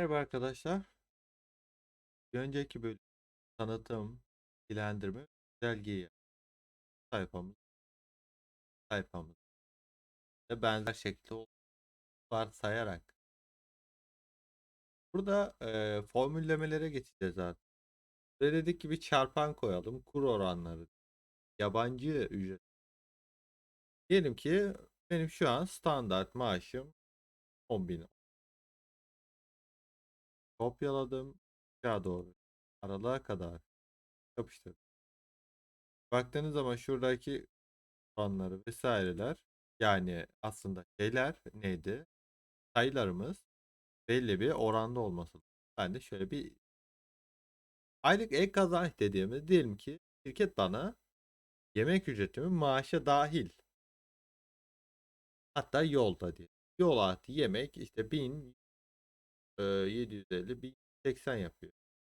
Merhaba arkadaşlar. Bir önceki bölüm tanıtım, bilgilendirme, belgeyi sayfamız sayfamız ve benzer şekilde varsayarak burada e, formüllemelere geçeceğiz zaten. Ve dedik ki bir çarpan koyalım. Kur oranları. Yabancı ücret. Diyelim ki benim şu an standart maaşım 10.000 Kopyaladım. Aşağı doğru. Aralığa kadar yapıştırdım. Baktığınız zaman şuradaki puanları vesaireler yani aslında şeyler neydi? Sayılarımız belli bir oranda olması. Ben de şöyle bir aylık ek kazanç dediğimiz diyelim ki şirket bana yemek ücretimi maaşa dahil hatta yolda diye. Yol artı yemek işte 1000 e, 750 1080 yapıyor.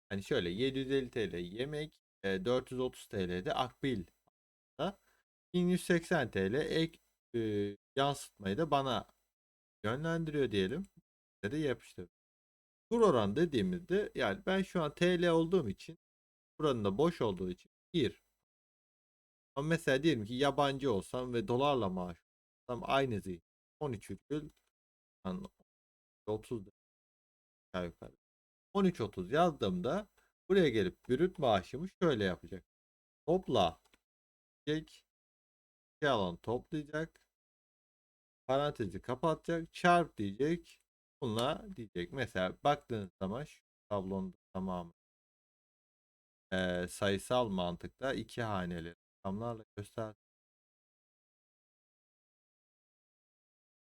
Hani şöyle 750 TL yemek, e, 430 TL de akbil. 1180 TL ek e, yansıtmayı da bana yönlendiriyor diyelim. Ve de yapıştır. Kur oran dediğimizde yani ben şu an TL olduğum için buranın da boş olduğu için 1. Ama mesela diyelim ki yabancı olsam ve dolarla maaş alsam aynı değil. 13 virgül yani 30 aşağı yukarı. 13.30 yazdığımda buraya gelip brüt maaşımı şöyle yapacak. Topla diyecek. İki alan toplayacak. Parantezi kapatacak. Çarp diyecek. Bununla diyecek. Mesela baktığınız zaman şu tablonun tamamı ee, sayısal mantıkta iki haneli rakamlarla göster.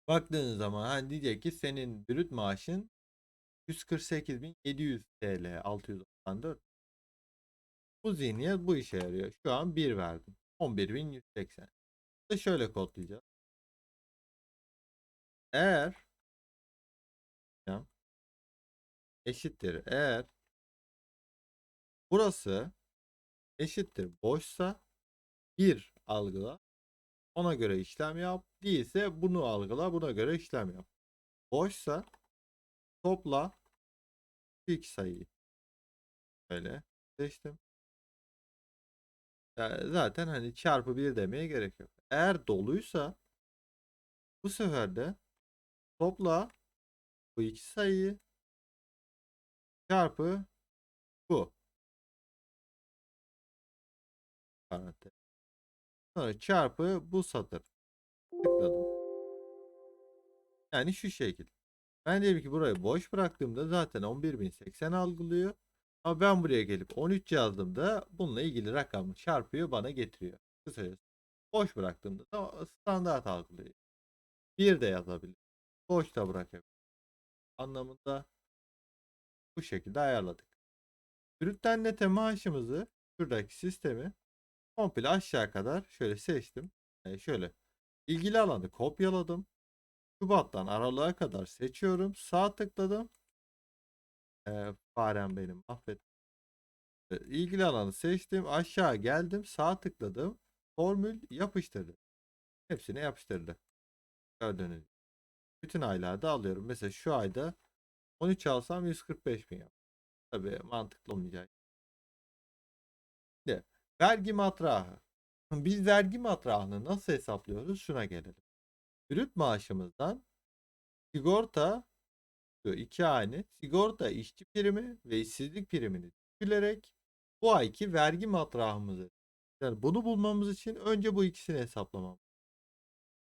Baktığınız zaman hani diyecek ki senin brüt maaşın 148.700 TL 694. Bu zihniyet bu işe yarıyor. Şu an 1 verdim. 11.180. İşte şöyle kodlayacağız. Eğer eşittir eğer burası eşittir boşsa bir algıla ona göre işlem yap. Değilse bunu algıla buna göre işlem yap. Boşsa topla şu iki sayıyı. Böyle seçtim. Ya zaten hani çarpı 1 demeye gerek yok. Eğer doluysa bu sefer de topla bu iki sayıyı çarpı bu. Sonra çarpı bu satır. Tıkladım. Yani şu şekilde. Ben diyelim ki burayı boş bıraktığımda zaten 11.080 algılıyor. Ama ben buraya gelip 13 yazdığımda bununla ilgili rakamı çarpıyor bana getiriyor. Kısacası boş bıraktığımda da standart algılıyor. Bir de yazabilir. Boş da bırakabilir. Anlamında bu şekilde ayarladık. Brütten nete maaşımızı şuradaki sistemi komple aşağı kadar şöyle seçtim. Yani şöyle ilgili alanı kopyaladım. Şubat'tan Aralık'a kadar seçiyorum. Sağ tıkladım. Ee, farem benim. Affet. Ee, ilgili alanı seçtim. Aşağı geldim. Sağ tıkladım. Formül yapıştırdı. Hepsini yapıştırdı. Gördüğünüz gibi. Bütün aylarda alıyorum. Mesela şu ayda 13 alsam 145 bin yap. Tabii mantıklı olmayacak. Şimdi, vergi matrahı. Biz vergi matrahını nasıl hesaplıyoruz? Şuna gelelim. Brüt maaşımızdan sigorta şu iki hane sigorta işçi primi ve işsizlik primini düşülerek bu ayki vergi matrahımızı yani bunu bulmamız için önce bu ikisini hesaplamam.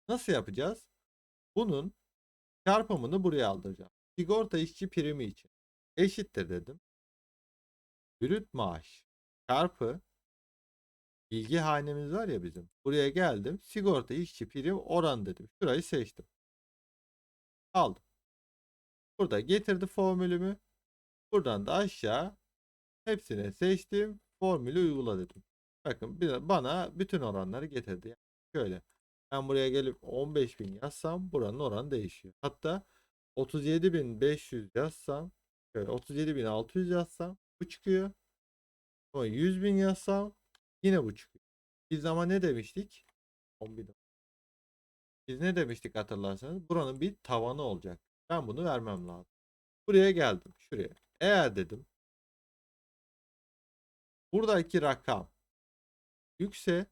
Nasıl yapacağız? Bunun çarpımını buraya aldıracağım. Sigorta işçi primi için eşittir dedim. Brüt maaş çarpı bilgi hanemiz var ya bizim. Buraya geldim. Sigorta işçi prim oran dedim. Şurayı seçtim. Aldım. Burada getirdi formülümü. Buradan da aşağı hepsini seçtim. Formülü uygula dedim. Bakın bana bütün oranları getirdi. Yani şöyle. Ben buraya gelip 15.000 yazsam buranın oranı değişiyor. Hatta 37.500 yazsam şöyle 37.600 yazsam bu çıkıyor. Sonra 100.000 yazsam Yine bu çıkıyor. Biz ama ne demiştik? 11. Biz ne demiştik hatırlarsanız? Buranın bir tavanı olacak. Ben bunu vermem lazım. Buraya geldim. Şuraya. Eğer dedim buradaki rakam yükse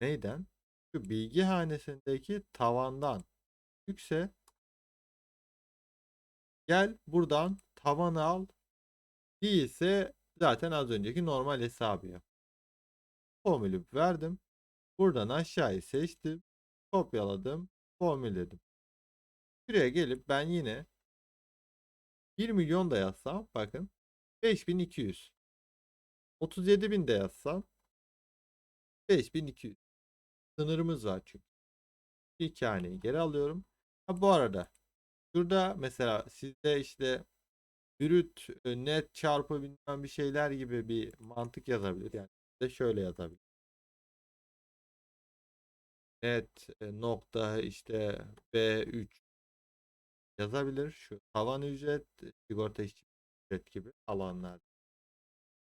neyden? Şu bilgi hanesindeki tavandan yükse gel buradan tavanı al. Değilse zaten az önceki normal hesabı yap. Formülü verdim. Buradan aşağıyı seçtim. Kopyaladım. Formülledim. Şuraya gelip ben yine 1 milyon da yazsam bakın 5200 37 bin de yazsam 5200 sınırımız var çünkü. İki haneyi geri alıyorum. Ha, bu arada şurada mesela sizde işte brüt e, net çarpı bilmem bir şeyler gibi bir mantık yazabilir. Yani de şöyle yazabilir. Net e, nokta işte B3 yazabilir. Şu tavan ücret, sigorta işçi ücret gibi alanlar.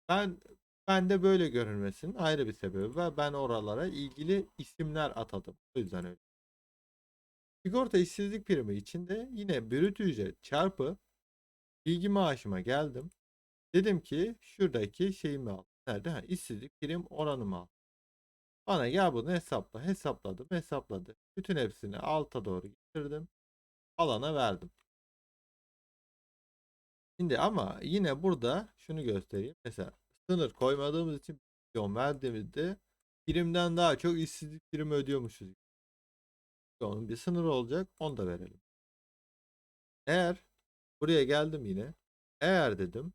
Ben ben de böyle görünmesinin ayrı bir sebebi var. Ben oralara ilgili isimler atadım. O yüzden öyle. Sigorta işsizlik primi için de yine brüt ücret çarpı bilgi maaşıma geldim. Dedim ki şuradaki şeyimi al. Nerede? Ha, işsizlik prim oranımı al. Bana gel bunu hesapla. Hesapladım, hesapladı. Bütün hepsini alta doğru getirdim. Alana verdim. Şimdi ama yine burada şunu göstereyim. Mesela sınır koymadığımız için milyon verdiğimizde primden daha çok işsizlik primi ödüyormuşuz. Onun bir sınır olacak. Onu da verelim. Eğer buraya geldim yine. Eğer dedim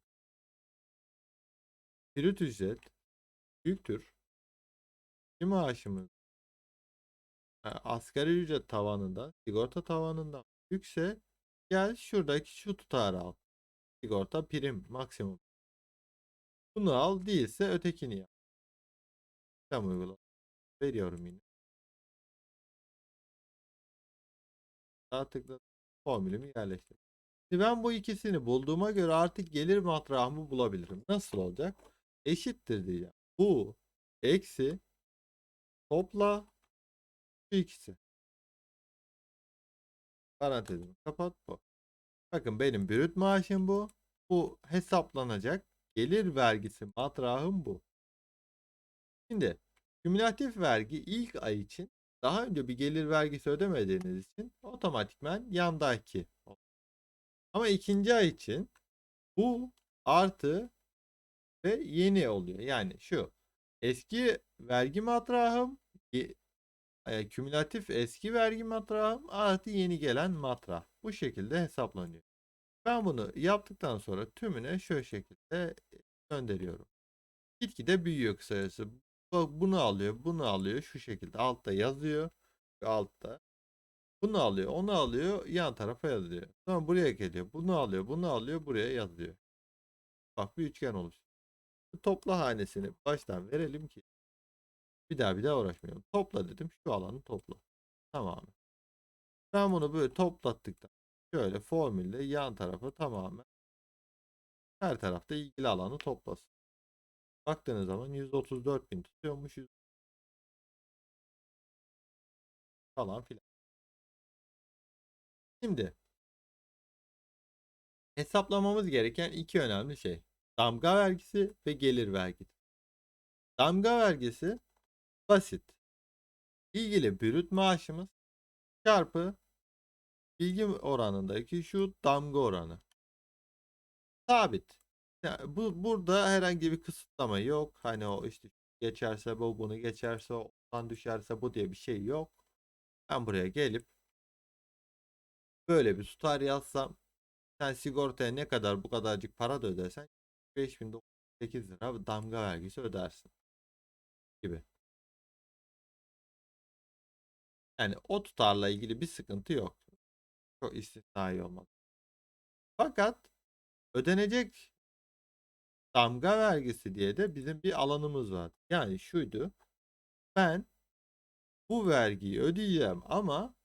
brüt ücret büyüktür. Bir maaşımız yani asgari ücret tavanından, sigorta tavanından yükse gel şuradaki şu tutarı al. Sigorta prim maksimum. Bunu al değilse ötekini yap. Tam uygula. Veriyorum yine. Sağ tıkladım. Formülümü yerleştir. Şimdi ben bu ikisini bulduğuma göre artık gelir matrahımı bulabilirim. Nasıl olacak? Eşittir diyeceğim. Bu eksi topla şu ikisi. Parantezimi kapat bu. Bakın benim brüt maaşım bu. Bu hesaplanacak. Gelir vergisi matrahım bu. Şimdi kümülatif vergi ilk ay için daha önce bir gelir vergisi ödemediğiniz için otomatikman yandaki. Ama ikinci ay için bu artı ve yeni oluyor. Yani şu eski vergi matrahım e, kümülatif eski vergi matrahım artı yeni gelen matrah. Bu şekilde hesaplanıyor. Ben bunu yaptıktan sonra tümüne şu şekilde gönderiyorum. Gitgide büyüyor kısacası. Bunu alıyor, bunu alıyor şu şekilde altta yazıyor. Altta. Bunu alıyor, onu alıyor, yan tarafa yazıyor. Sonra buraya geliyor. Bunu alıyor, bunu alıyor, buraya yazıyor. Bak bir üçgen oluştu. Topla hanesini baştan verelim ki bir daha bir daha uğraşmayalım. Topla dedim. Şu alanı topla. Tamamı. Ben bunu böyle toplattıktan şöyle formülle yan tarafı tamamen her tarafta ilgili alanı toplasın. Baktığınız zaman 134 bin tutuyormuş. Falan filan. Şimdi hesaplamamız gereken iki önemli şey. Damga vergisi ve gelir vergisi. Damga vergisi basit. İlgili brüt maaşımız çarpı bilgi oranındaki şu damga oranı. Sabit. Yani bu burada herhangi bir kısıtlama yok. Hani o işte geçerse bu bunu geçerse ondan düşerse bu diye bir şey yok. Ben buraya gelip böyle bir tutar yazsam sen sigortaya ne kadar bu kadarcık para da ödersen 5098 lira damga vergisi ödersin gibi. Yani o tutarla ilgili bir sıkıntı yok. Çok istisnai olmaz. Fakat ödenecek damga vergisi diye de bizim bir alanımız var. Yani şuydu. Ben bu vergiyi ödeyeceğim ama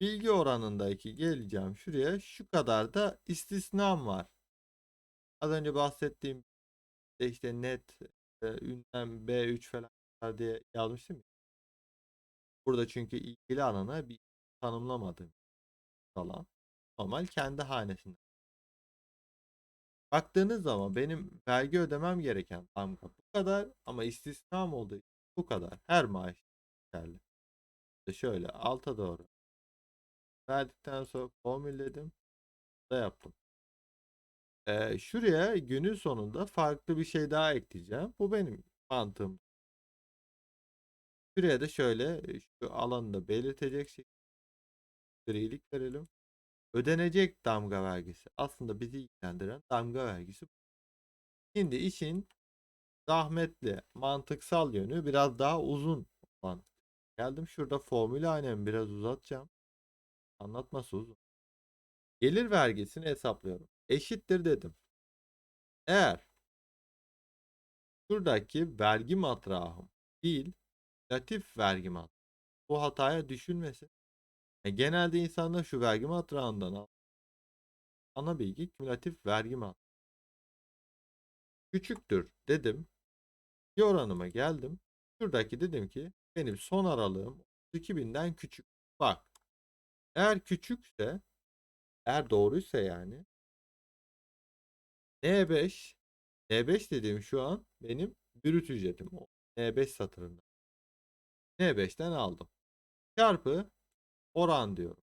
bilgi oranındaki geleceğim şuraya şu kadar da istisnam var. Az önce bahsettiğim işte net e, ünlem B3 falan diye yazmıştım ya. Burada çünkü ilgili alana bir tanımlamadım alan. Normal kendi hanesinde. Baktığınız zaman benim vergi ödemem gereken damga bu kadar ama istisnam olduğu için bu kadar. Her maaş geçerli. İşte şöyle alta doğru verdikten sonra formülledim da yaptım. Ee, şuraya günün sonunda farklı bir şey daha ekleyeceğim. Bu benim mantığım. Şuraya da şöyle şu alanı da belirtecek şekilde grilik verelim. Ödenecek damga vergisi. Aslında bizi ilgilendiren damga vergisi. Şimdi işin zahmetli, mantıksal yönü biraz daha uzun olan. Geldim şurada formülü aynen biraz uzatacağım. Anlatması uzun. Gelir vergisini hesaplıyorum. Eşittir dedim. Eğer şuradaki vergi matrahım değil, latif vergi matrahı bu hataya düşülmesin. E, genelde insanlar şu vergi matrağından al. Ana bilgi kümülatif vergi matrahı. Küçüktür dedim. Bir oranıma geldim. Şuradaki dedim ki benim son aralığım 2000'den küçük. Bak. Eğer küçükse eğer doğruysa yani N5 N5 dediğim şu an benim brüt ücretim. o N5 satırında. N5'ten aldım. Çarpı oran diyorum.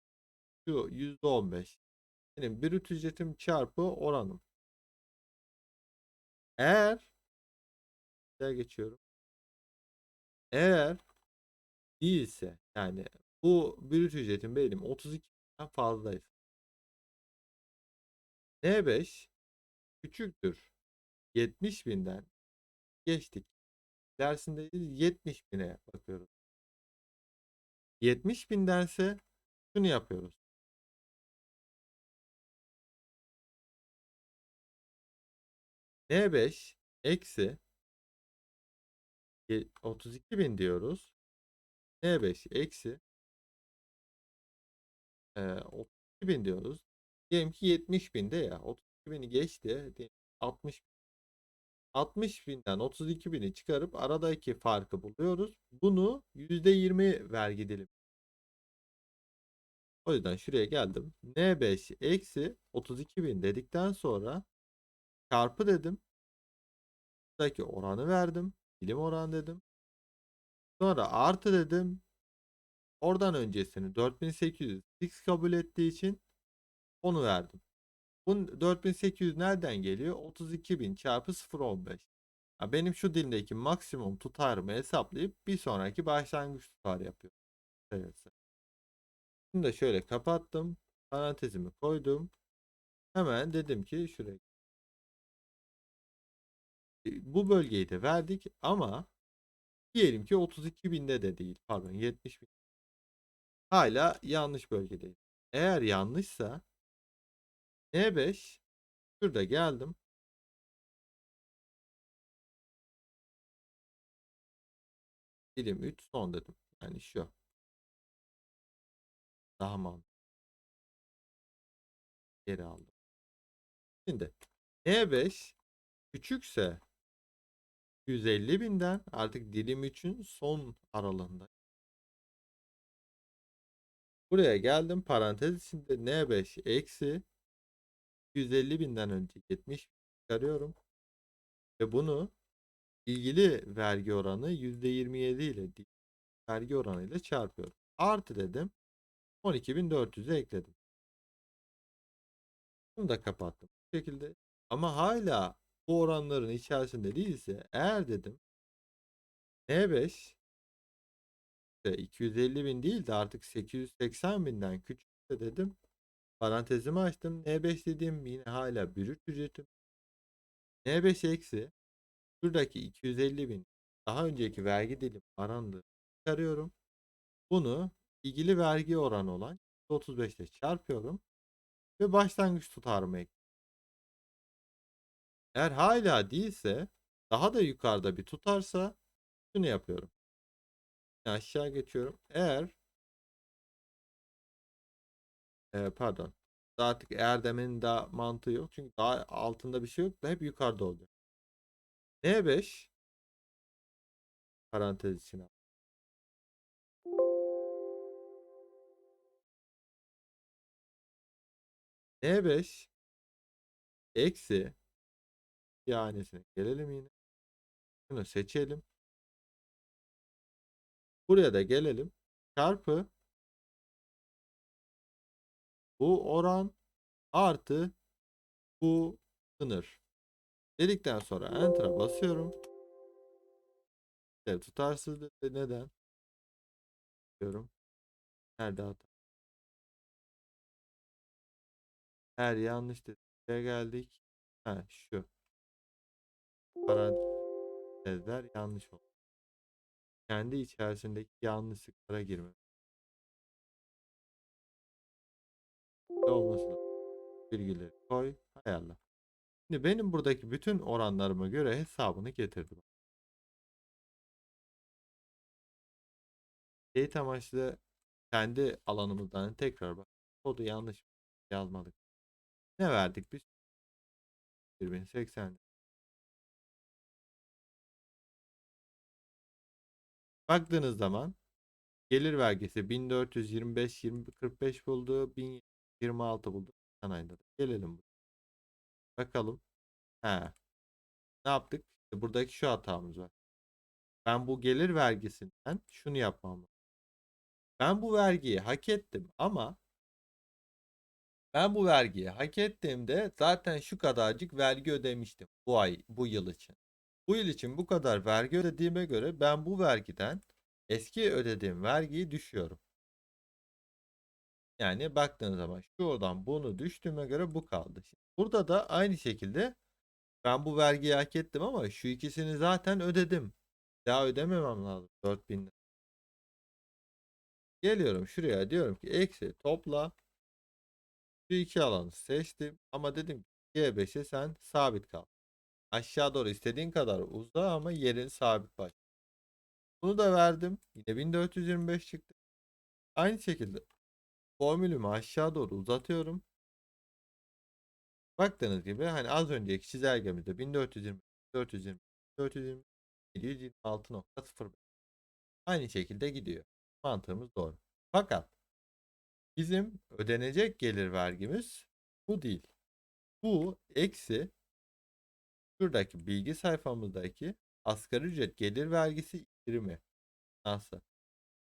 Şu %15. Benim brüt ücretim çarpı oranım. Eğer Eğer geçiyorum. Eğer değilse yani bu brüt ücretim benim 32'den fazlaysa N5 küçüktür 70 binden geçtik. Dersindeyiz 70 bine bakıyoruz. 70 bindense şunu yapıyoruz. N5 eksi 32 bin diyoruz. N5 eksi e, 32 bin diyoruz. Diyelim ki 70 binde ya. 32 bini geçti. 60 60 binden 32 bini çıkarıp aradaki farkı buluyoruz. Bunu %20 vergi dilim. O yüzden şuraya geldim. N5 eksi 32 bin dedikten sonra çarpı dedim. Buradaki oranı verdim. Dilim oran dedim. Sonra artı dedim. Oradan öncesini 4800 fix kabul ettiği için onu verdim. Bu 4800 nereden geliyor? 32.000 çarpı 0.15. Ya benim şu dilimdeki maksimum tutarımı hesaplayıp bir sonraki başlangıç tutar yapıyorum. Evet. Şimdi de şöyle kapattım. Parantezimi koydum. Hemen dedim ki şuraya. Bu bölgeyi de verdik ama diyelim ki 32 binde de değil. Pardon 70 bin. Hala yanlış bölgedeyiz. Eğer yanlışsa E5 şurada geldim. Dilim 3 son dedim. Yani şu. Daha mantıklı. Geri aldım. Şimdi E5 küçükse 150 binden artık dilim 3'ün son aralığında. Buraya geldim parantez içinde N5 eksi 250 binden önce 70 çıkarıyorum. Ve bunu ilgili vergi oranı %27 ile vergi oranı ile çarpıyorum. Artı dedim. 12.400'e ekledim. Bunu da kapattım. Bu şekilde. Ama hala bu oranların içerisinde değilse eğer dedim N5 250 bin değil de artık 880 binden küçükse dedim parantezimi açtım. N5 dediğim yine hala brüt ücretim. N5 eksi şuradaki 250 bin daha önceki vergi dilim arandı çıkarıyorum. Bunu ilgili vergi oranı olan 35 ile çarpıyorum ve başlangıç tutarımı ekliyorum. Eğer hala değilse daha da yukarıda bir tutarsa şunu yapıyorum. Aşağı geçiyorum. Eğer e, pardon. Artık eğer demenin daha mantığı yok. Çünkü daha altında bir şey yok da hep yukarıda oluyor. N5 parantez içine N5 eksi iki hanesine gelelim yine. Şunu seçelim. Buraya da gelelim. Çarpı bu oran artı bu sınır. Dedikten sonra Enter'a basıyorum. İşte tutarsız dedi. Neden? Diyorum. Nerede hata? Her yanlış dedi. Buraya geldik. Ha şu. Parantezler yanlış oldu. Kendi içerisindeki yanlışlıklara girme. şekilde. Bilgileri koy, ayarla. Şimdi benim buradaki bütün oranlarıma göre hesabını getirdim. Teyit amaçlı kendi alanımızdan tekrar bak. Kodu yanlış yazmadık. Ne verdik biz? 1080. Baktığınız zaman gelir vergisi 1425 2045 buldu. 26 bulduk. Sen ayında da. Gelelim buraya. Bakalım. He. Ne yaptık? İşte buradaki şu hatamız var. Ben bu gelir vergisinden şunu yapmam. Ben bu vergiyi hak ettim ama ben bu vergiyi hak ettiğimde zaten şu kadarcık vergi ödemiştim bu ay, bu yıl için. Bu yıl için bu kadar vergi ödediğime göre ben bu vergiden eski ödediğim vergiyi düşüyorum. Yani baktığınız zaman şuradan bunu düştüğüme göre bu kaldı. Şimdi burada da aynı şekilde ben bu vergiyi hak ettim ama şu ikisini zaten ödedim. Daha ödememem lazım 4000 lira. Geliyorum şuraya diyorum ki eksi topla şu iki alanı seçtim ama dedim ki G5'e sen sabit kal. Aşağı doğru istediğin kadar uza ama yerin sabit baş. Bunu da verdim. Yine 1425 çıktı. Aynı şekilde formülümü aşağı doğru uzatıyorum. Baktığınız gibi hani az önceki çizelgemizde 1420 420 420 726.05 Aynı şekilde gidiyor. Mantığımız doğru. Fakat bizim ödenecek gelir vergimiz bu değil. Bu eksi şuradaki bilgi sayfamızdaki asgari ücret gelir vergisi indirimi. Nasıl?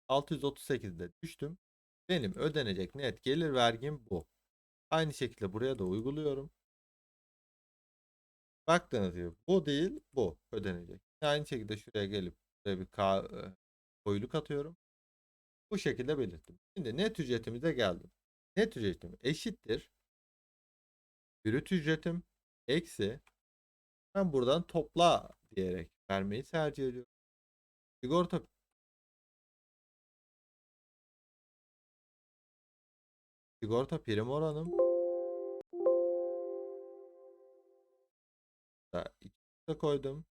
638'de düştüm. Benim ödenecek net gelir vergim bu. Aynı şekilde buraya da uyguluyorum. Baktığınız gibi bu değil bu ödenecek. Aynı şekilde şuraya gelip şuraya bir e, koyuluk atıyorum. Bu şekilde belirttim. Şimdi net ücretimize geldim. Net ücretim eşittir. Brüt ücretim eksi ben buradan topla diyerek vermeyi tercih ediyorum. Sigorta sigorta prim oranım da 2'de koydum.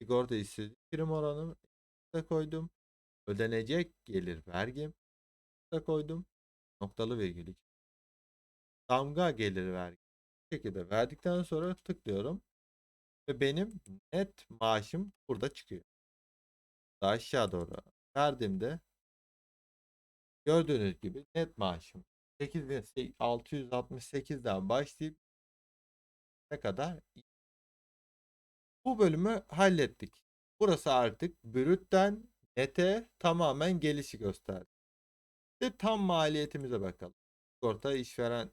Sigorta işsizlik prim oranım da koydum. Ödenecek gelir vergim da koydum. Noktalı virgül. Damga gelir vergi. Bu şekilde verdikten sonra tıklıyorum. Ve benim net maaşım burada çıkıyor. Daha aşağı doğru verdiğimde gördüğünüz gibi net maaşım 8668'den başlayıp ne kadar bu bölümü hallettik. Burası artık brütten nete tamamen gelişi gösterdi. Ve tam maliyetimize bakalım. Sigorta işveren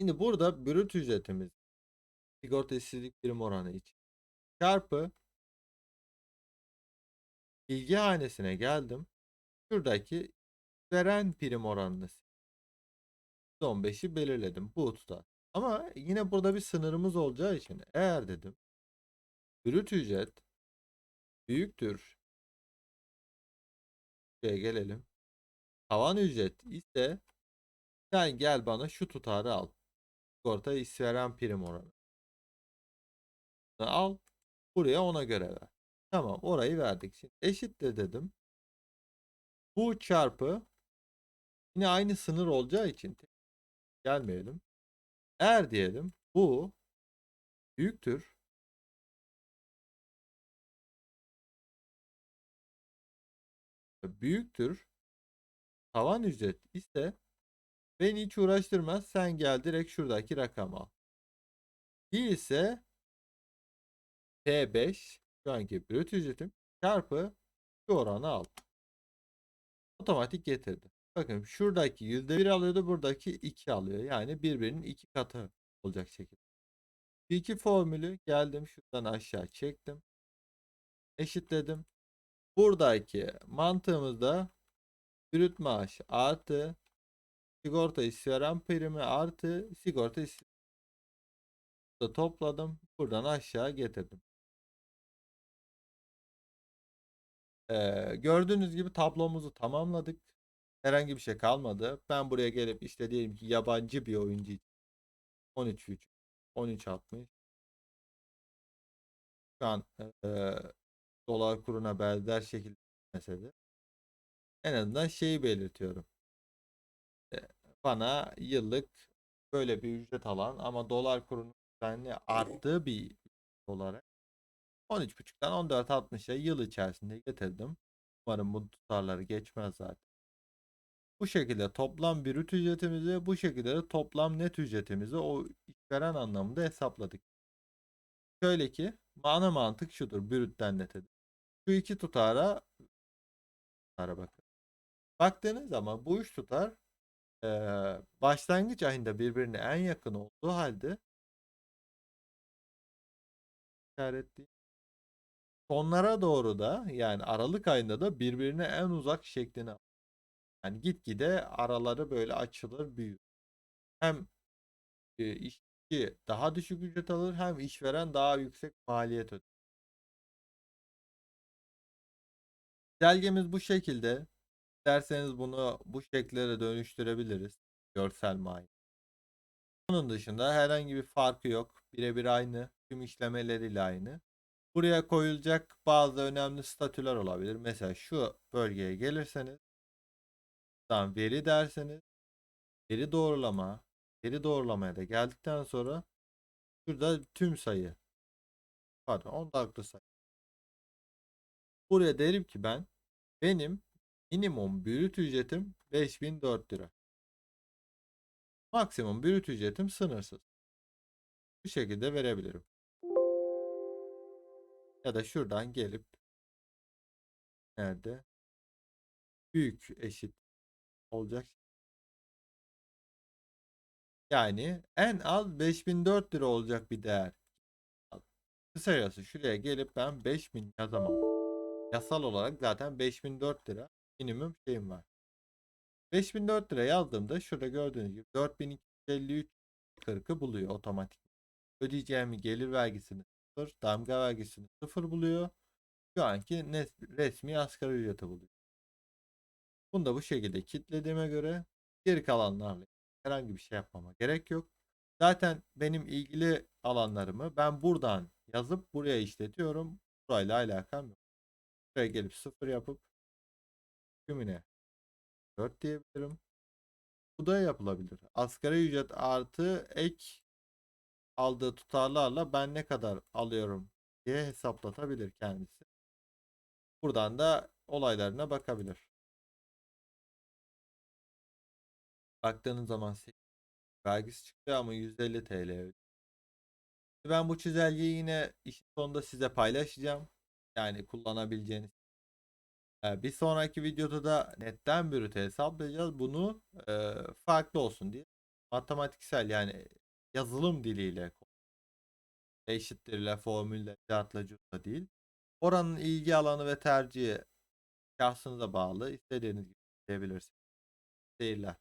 Şimdi burada brüt ücretimiz sigorta işsizlik prim oranı için çarpı bilgi hanesine geldim. Şuradaki veren prim oranını 15'i belirledim bu tutar. Ama yine burada bir sınırımız olacağı için eğer dedim brüt ücret büyüktür Şuraya gelelim. Tavan ücret ise sen gel bana şu tutarı al. Sigorta işveren prim oranı. Al. Buraya ona göre ver. Tamam orayı verdik. Şimdi eşittir dedim. Bu çarpı yine aynı sınır olacağı için gelmeyelim. Eğer diyelim bu büyüktür. Büyüktür. Tavan ücret ise Beni hiç uğraştırmaz. Sen gel direkt şuradaki rakamı al. Değilse T5 şu anki brüt ücretim çarpı şu oranı al. Otomatik getirdi. Bakın şuradaki %1 alıyordu buradaki 2 alıyor. Yani birbirinin iki katı olacak şekilde. Bu iki formülü geldim şuradan aşağı çektim. Eşitledim. Buradaki mantığımızda brüt maaş artı sigorta işveren primi artı sigorta işveren da topladım. Buradan aşağı getirdim. Ee, gördüğünüz gibi tablomuzu tamamladık. Herhangi bir şey kalmadı. Ben buraya gelip işte diyelim ki yabancı bir oyuncu için 13 3 13 60 şu an e, dolar kuruna benzer şekilde mesela en azından şeyi belirtiyorum. E, bana yıllık böyle bir ücret alan ama dolar kurunun düzenli arttığı bir olarak 13.5'tan 14.60'a yıl içerisinde getirdim. Umarım bu tutarları geçmez zaten. Bu şekilde toplam brüt ücretimizi, bu şekilde de toplam net ücretimizi o işveren anlamında hesapladık. Şöyle ki ana mantık şudur brütten nete. Şu iki tutara tutara bakın. Baktığınız zaman bu üç tutar eee, başlangıç ayında birbirine en yakın olduğu halde işaretli sonlara doğru da yani Aralık ayında da birbirine en uzak şeklini. Yani gitgide araları böyle açılır büyür. Hem e, işçi daha düşük ücret alır hem işveren daha yüksek maliyet öder. Delgemiz bu şekilde. İsterseniz bunu bu şeklere dönüştürebiliriz. Görsel mali. Onun dışında herhangi bir farkı yok. Birebir aynı. Tüm işlemeleriyle aynı. Buraya koyulacak bazı önemli statüler olabilir. Mesela şu bölgeye gelirseniz Buradan veri derseniz veri doğrulama veri doğrulamaya da geldikten sonra şurada tüm sayı pardon ondalıklı sayı. Buraya derim ki ben benim minimum brüt ücretim 5004 lira. Maksimum brüt ücretim sınırsız. Bu şekilde verebilirim. Ya da şuradan gelip nerede? Büyük eşit olacak. Yani en az 5004 lira olacak bir değer. Kısacası şuraya gelip ben 5000 yazamam. Yasal olarak zaten 5004 lira minimum şeyim var. 5004 lira yazdığımda şurada gördüğünüz gibi 4253 40'ı buluyor otomatik. Ödeyeceğim gelir vergisini 0, damga vergisini 0 buluyor. Şu anki resmi asgari ücreti buluyor. Bunu da bu şekilde kilitlediğime göre geri kalanlarla herhangi bir şey yapmama gerek yok. Zaten benim ilgili alanlarımı ben buradan yazıp buraya işletiyorum. Burayla alakam yok. Buraya gelip sıfır yapıp tümüne 4 diyebilirim. Bu da yapılabilir. Asgari ücret artı ek aldığı tutarlarla ben ne kadar alıyorum diye hesaplatabilir kendisi. Buradan da olaylarına bakabilir. Baktığınız zaman vergisi çıktı ama 150 TL ödedi. Ben bu çizelgeyi yine işin sonunda size paylaşacağım. Yani kullanabileceğiniz. Ee, bir sonraki videoda da netten brüte hesaplayacağız. Bunu e, farklı olsun diye. Matematiksel yani yazılım diliyle eşittirle, formülle, cartla curtla değil. Oranın ilgi alanı ve tercihi şahsınıza bağlı. İstediğiniz gibi diyebilirsiniz. Seyirler.